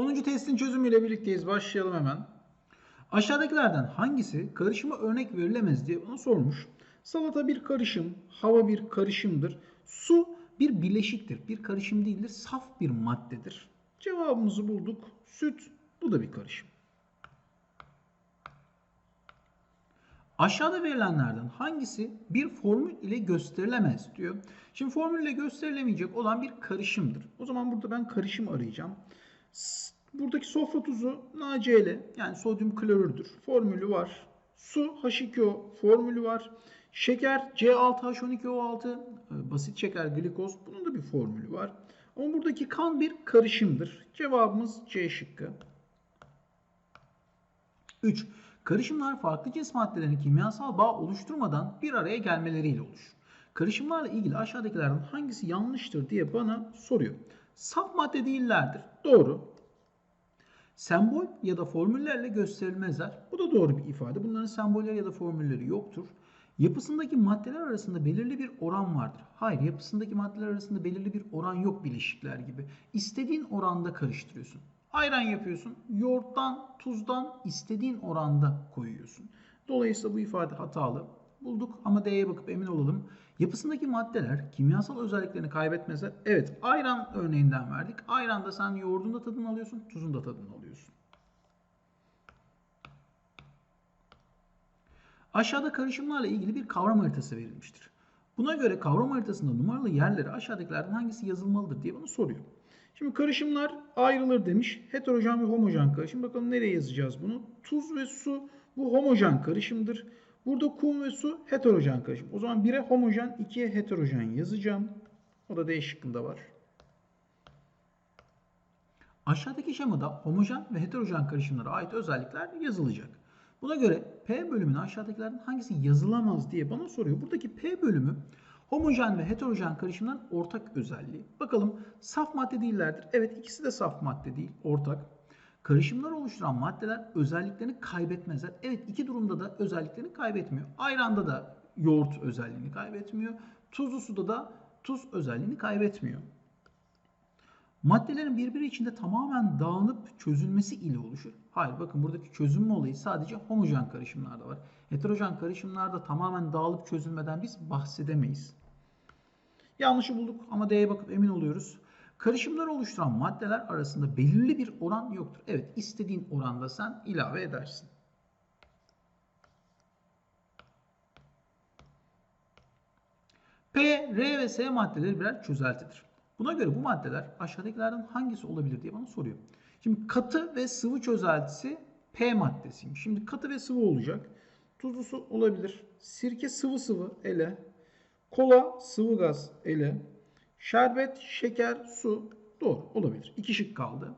10. testin çözümüyle birlikteyiz. Başlayalım hemen. Aşağıdakilerden hangisi karışıma örnek verilemez diye bana sormuş. Salata bir karışım, hava bir karışımdır. Su bir bileşiktir. Bir karışım değildir. Saf bir maddedir. Cevabımızı bulduk. Süt bu da bir karışım. Aşağıda verilenlerden hangisi bir formül ile gösterilemez diyor. Şimdi formül ile gösterilemeyecek olan bir karışımdır. O zaman burada ben karışım arayacağım. Buradaki sofra tuzu NaCl yani sodyum klorürdür. Formülü var. Su H2O formülü var. Şeker C6H12O6 e, basit şeker glikoz bunun da bir formülü var. Ama buradaki kan bir karışımdır. Cevabımız C şıkkı. 3. Karışımlar farklı cins maddelerin kimyasal bağ oluşturmadan bir araya gelmeleriyle oluşur. Karışımlarla ilgili aşağıdakilerden hangisi yanlıştır diye bana soruyor. Saf madde değillerdir. Doğru. Sembol ya da formüllerle gösterilmezler. Bu da doğru bir ifade. Bunların sembolleri ya da formülleri yoktur. Yapısındaki maddeler arasında belirli bir oran vardır. Hayır, yapısındaki maddeler arasında belirli bir oran yok bileşikler gibi. İstediğin oranda karıştırıyorsun. Ayran yapıyorsun. Yoğurttan, tuzdan istediğin oranda koyuyorsun. Dolayısıyla bu ifade hatalı. Bulduk ama D'ye bakıp emin olalım. Yapısındaki maddeler kimyasal özelliklerini kaybetmezler. Evet ayran örneğinden verdik. Ayranda sen yoğurdun da tadını alıyorsun, tuzun da tadını alıyorsun. Aşağıda karışımlarla ilgili bir kavram haritası verilmiştir. Buna göre kavram haritasında numaralı yerleri aşağıdakilerden hangisi yazılmalıdır diye bana soruyor. Şimdi karışımlar ayrılır demiş. Heterojen ve homojen karışım. Bakalım nereye yazacağız bunu? Tuz ve su bu homojen karışımdır. Burada kum ve su heterojen karışım. O zaman 1'e homojen, 2'ye heterojen yazacağım. O da D şıkkında var. Aşağıdaki şemada homojen ve heterojen karışımlara ait özellikler yazılacak. Buna göre P bölümünü aşağıdakilerden hangisi yazılamaz diye bana soruyor. Buradaki P bölümü homojen ve heterojen karışımların ortak özelliği. Bakalım saf madde değillerdir. Evet ikisi de saf madde değil, ortak. Karışımlar oluşturan maddeler özelliklerini kaybetmezler. Evet iki durumda da özelliklerini kaybetmiyor. Ayranda da yoğurt özelliğini kaybetmiyor. Tuzlu suda da tuz özelliğini kaybetmiyor. Maddelerin birbiri içinde tamamen dağınıp çözülmesi ile oluşur. Hayır bakın buradaki çözünme olayı sadece homojen karışımlarda var. Heterojen karışımlarda tamamen dağılıp çözülmeden biz bahsedemeyiz. Yanlışı bulduk ama D'ye bakıp emin oluyoruz. Karışımları oluşturan maddeler arasında belirli bir oran yoktur. Evet istediğin oranda sen ilave edersin. P, R ve S maddeleri birer çözeltidir. Buna göre bu maddeler aşağıdakilerden hangisi olabilir diye bana soruyor. Şimdi katı ve sıvı çözeltisi P maddesiymiş. Şimdi katı ve sıvı olacak. Tuzlu su olabilir. Sirke sıvı sıvı ele. Kola sıvı gaz ele. Şerbet, şeker, su doğru olabilir. İki şık kaldı.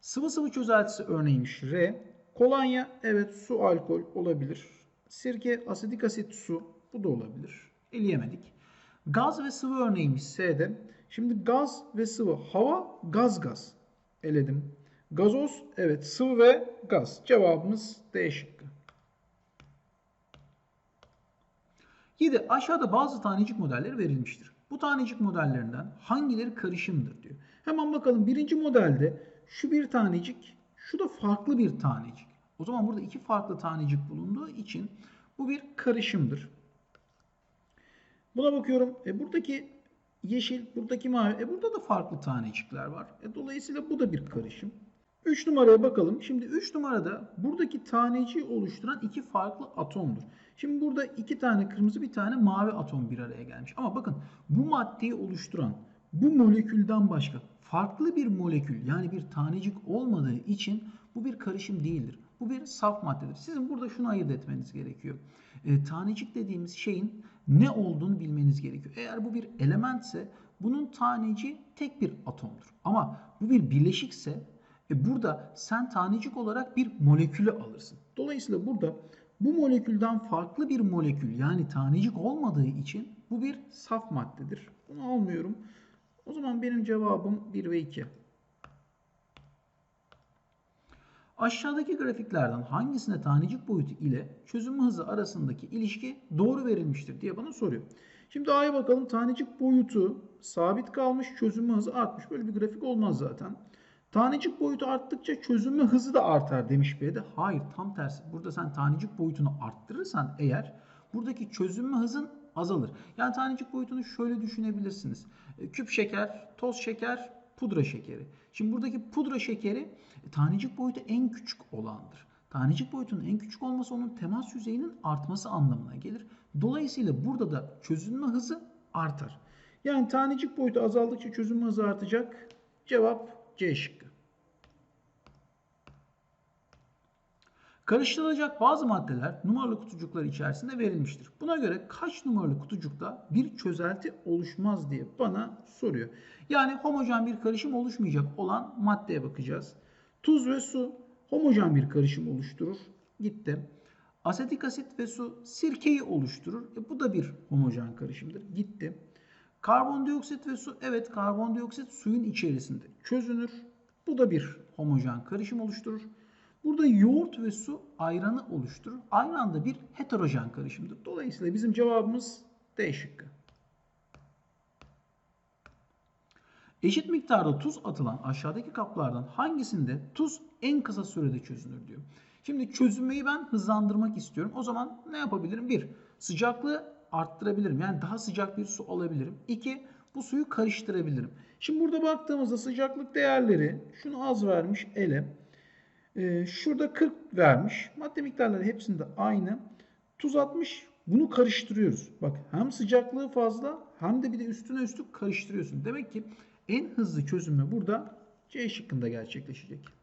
Sıvı sıvı çözeltisi örneğiymiş R. Kolonya evet su alkol olabilir. Sirke asidik asit su bu da olabilir. Eleyemedik. Gaz ve sıvı örneğiymiş S'de. Şimdi gaz ve sıvı hava gaz gaz eledim. Gazoz evet sıvı ve gaz. Cevabımız D şıkkı. 7. Aşağıda bazı tanecik modelleri verilmiştir. Bu tanecik modellerinden hangileri karışımdır diyor. Hemen bakalım birinci modelde şu bir tanecik, şu da farklı bir tanecik. O zaman burada iki farklı tanecik bulunduğu için bu bir karışımdır. Buna bakıyorum. E buradaki yeşil, buradaki mavi. E burada da farklı tanecikler var. E dolayısıyla bu da bir karışım. 3 numaraya bakalım. Şimdi 3 numarada buradaki taneciği oluşturan iki farklı atomdur. Şimdi burada iki tane kırmızı bir tane mavi atom bir araya gelmiş. Ama bakın bu maddeyi oluşturan bu molekülden başka farklı bir molekül yani bir tanecik olmadığı için bu bir karışım değildir. Bu bir saf maddedir. Sizin burada şunu ayırt etmeniz gerekiyor. E, tanecik dediğimiz şeyin ne olduğunu bilmeniz gerekiyor. Eğer bu bir elementse bunun taneciği tek bir atomdur. Ama bu bir bileşikse e burada sen tanecik olarak bir molekülü alırsın. Dolayısıyla burada bu molekülden farklı bir molekül yani tanecik olmadığı için bu bir saf maddedir. Bunu almıyorum. O zaman benim cevabım 1 ve 2. Aşağıdaki grafiklerden hangisine tanecik boyutu ile çözünme hızı arasındaki ilişki doğru verilmiştir diye bana soruyor. Şimdi A'ya bakalım. Tanecik boyutu sabit kalmış, çözünme hızı artmış. Böyle bir grafik olmaz zaten. Tanecik boyutu arttıkça çözünme hızı da artar demiş B'de. Hayır tam tersi. Burada sen tanecik boyutunu arttırırsan eğer buradaki çözünme hızın azalır. Yani tanecik boyutunu şöyle düşünebilirsiniz. E, Küp şeker, toz şeker, pudra şekeri. Şimdi buradaki pudra şekeri e, tanecik boyutu en küçük olandır. Tanecik boyutunun en küçük olması onun temas yüzeyinin artması anlamına gelir. Dolayısıyla burada da çözünme hızı artar. Yani tanecik boyutu azaldıkça çözünme hızı artacak. Cevap C şıkkı. Karıştırılacak bazı maddeler numaralı kutucuklar içerisinde verilmiştir. Buna göre kaç numaralı kutucukta bir çözelti oluşmaz diye bana soruyor. Yani homojen bir karışım oluşmayacak olan maddeye bakacağız. Tuz ve su homojen bir karışım oluşturur. Gitti. Asetik asit ve su sirkeyi oluşturur. E, bu da bir homojen karışımdır. Gitti. Karbondioksit ve su evet karbondioksit suyun içerisinde çözünür. Bu da bir homojen karışım oluşturur. Burada yoğurt ve su ayranı oluşturur. Aynı anda bir heterojen karışımdır. Dolayısıyla bizim cevabımız D şıkkı. Eşit miktarda tuz atılan aşağıdaki kaplardan hangisinde tuz en kısa sürede çözünür diyor. Şimdi çözünmeyi ben hızlandırmak istiyorum. O zaman ne yapabilirim? Bir, sıcaklığı arttırabilirim. Yani daha sıcak bir su alabilirim. İki, bu suyu karıştırabilirim. Şimdi burada baktığımızda sıcaklık değerleri şunu az vermiş ele. Ee, şurada 40 vermiş. Madde miktarları hepsinde aynı. Tuz atmış. Bunu karıştırıyoruz. Bak hem sıcaklığı fazla hem de bir de üstüne üstlük karıştırıyorsun. Demek ki en hızlı çözünme burada C şıkkında gerçekleşecek.